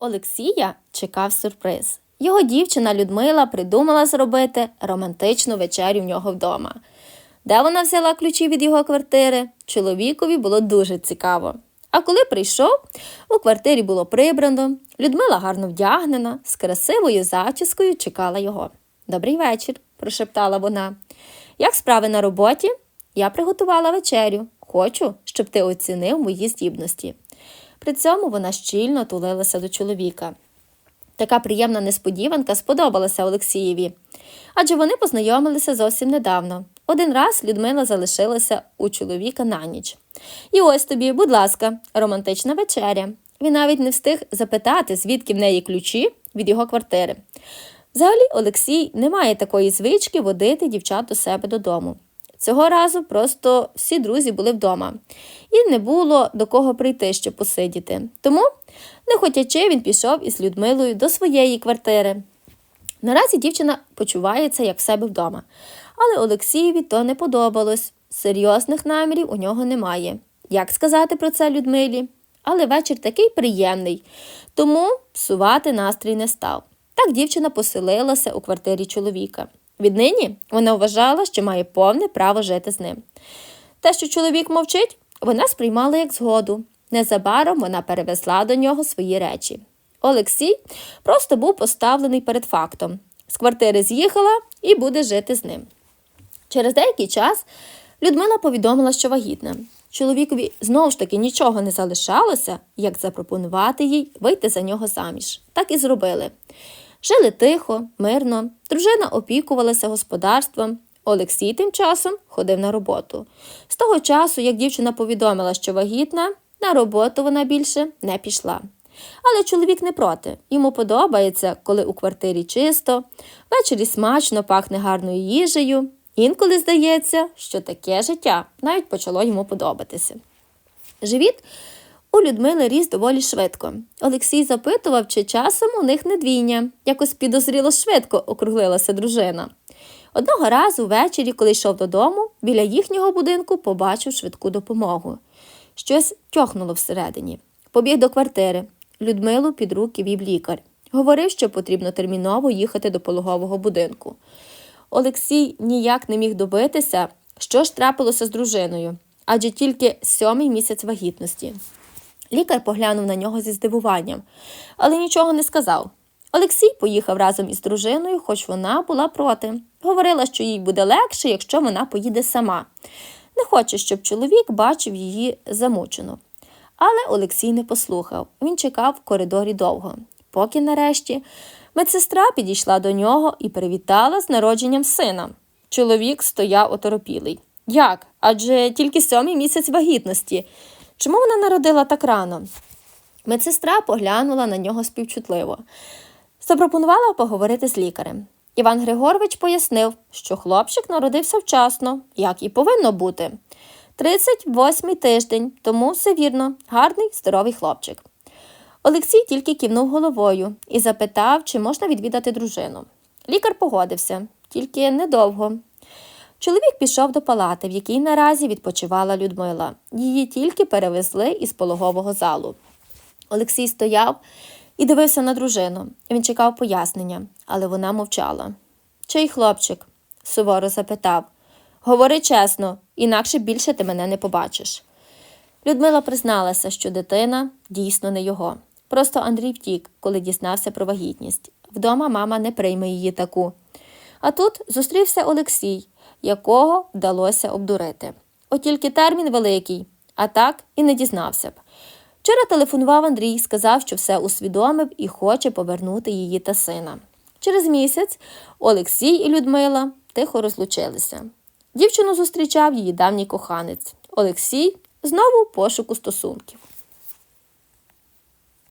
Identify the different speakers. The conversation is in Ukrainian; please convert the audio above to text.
Speaker 1: Олексія чекав сюрприз. Його дівчина Людмила придумала зробити романтичну вечерю в нього вдома. Де вона взяла ключі від його квартири, чоловікові було дуже цікаво. А коли прийшов, у квартирі було прибрано, Людмила гарно вдягнена, з красивою зачіскою чекала його. Добрий вечір, прошептала вона. Як справи на роботі? Я приготувала вечерю. Хочу, щоб ти оцінив мої здібності. При цьому вона щільно тулилася до чоловіка. Така приємна несподіванка сподобалася Олексієві, адже вони познайомилися зовсім недавно. Один раз Людмила залишилася у чоловіка на ніч. І ось тобі, будь ласка, романтична вечеря. Він навіть не встиг запитати, звідки в неї ключі від його квартири. Взагалі, Олексій не має такої звички водити дівчат до себе додому. Цього разу просто всі друзі були вдома, і не було до кого прийти, щоб посидіти. Тому, не хотячи, він пішов із Людмилою до своєї квартири. Наразі дівчина почувається як в себе вдома, але Олексієві то не подобалось. Серйозних намірів у нього немає. Як сказати про це Людмилі? Але вечір такий приємний, тому псувати настрій не став. Так дівчина поселилася у квартирі чоловіка. Віднині вона вважала, що має повне право жити з ним. Те, що чоловік мовчить, вона сприймала як згоду. Незабаром вона перевезла до нього свої речі. Олексій просто був поставлений перед фактом. З квартири з'їхала і буде жити з ним. Через деякий час Людмила повідомила, що вагітна. Чоловікові знову ж таки нічого не залишалося, як запропонувати їй вийти за нього заміж. Так і зробили. Жили тихо, мирно, дружина опікувалася господарством. Олексій тим часом ходив на роботу. З того часу, як дівчина повідомила, що вагітна, на роботу вона більше не пішла. Але чоловік не проти. Йому подобається, коли у квартирі чисто, ввечері смачно пахне гарною їжею. Інколи здається, що таке життя навіть почало йому подобатися. Живіт у Людмили ріс доволі швидко. Олексій запитував, чи часом у них не двійня. Якось підозріло швидко округлилася дружина. Одного разу ввечері, коли йшов додому, біля їхнього будинку побачив швидку допомогу. Щось тьохнуло всередині. Побіг до квартири. Людмилу під руки вів лікар. Говорив, що потрібно терміново їхати до пологового будинку. Олексій ніяк не міг добитися, що ж трапилося з дружиною, адже тільки сьомий місяць вагітності. Лікар поглянув на нього зі здивуванням, але нічого не сказав. Олексій поїхав разом із дружиною, хоч вона була проти. Говорила, що їй буде легше, якщо вона поїде сама. Не хоче, щоб чоловік бачив її замучену. Але Олексій не послухав. Він чекав в коридорі довго, поки нарешті медсестра підійшла до нього і привітала з народженням сина. Чоловік стояв оторопілий. Як? Адже тільки сьомий місяць вагітності. Чому вона народила так рано? Медсестра поглянула на нього співчутливо. Запропонувала поговорити з лікарем. Іван Григорович пояснив, що хлопчик народився вчасно, як і повинно бути. 38-й тиждень, тому все вірно, гарний, здоровий хлопчик. Олексій тільки кивнув головою і запитав, чи можна відвідати дружину. Лікар погодився, тільки недовго. Чоловік пішов до палати, в якій наразі відпочивала Людмила. Її тільки перевезли із пологового залу. Олексій стояв і дивився на дружину. Він чекав пояснення, але вона мовчала. Чий хлопчик? суворо запитав. Говори чесно, інакше більше ти мене не побачиш. Людмила призналася, що дитина дійсно не його. Просто Андрій втік, коли дізнався про вагітність. Вдома мама не прийме її таку. А тут зустрівся Олексій, якого вдалося обдурити. От тільки термін великий, а так і не дізнався б. Вчора телефонував Андрій, сказав, що все усвідомив і хоче повернути її та сина. Через місяць Олексій і Людмила тихо розлучилися. Дівчину зустрічав її давній коханець. Олексій знову пошуку стосунків.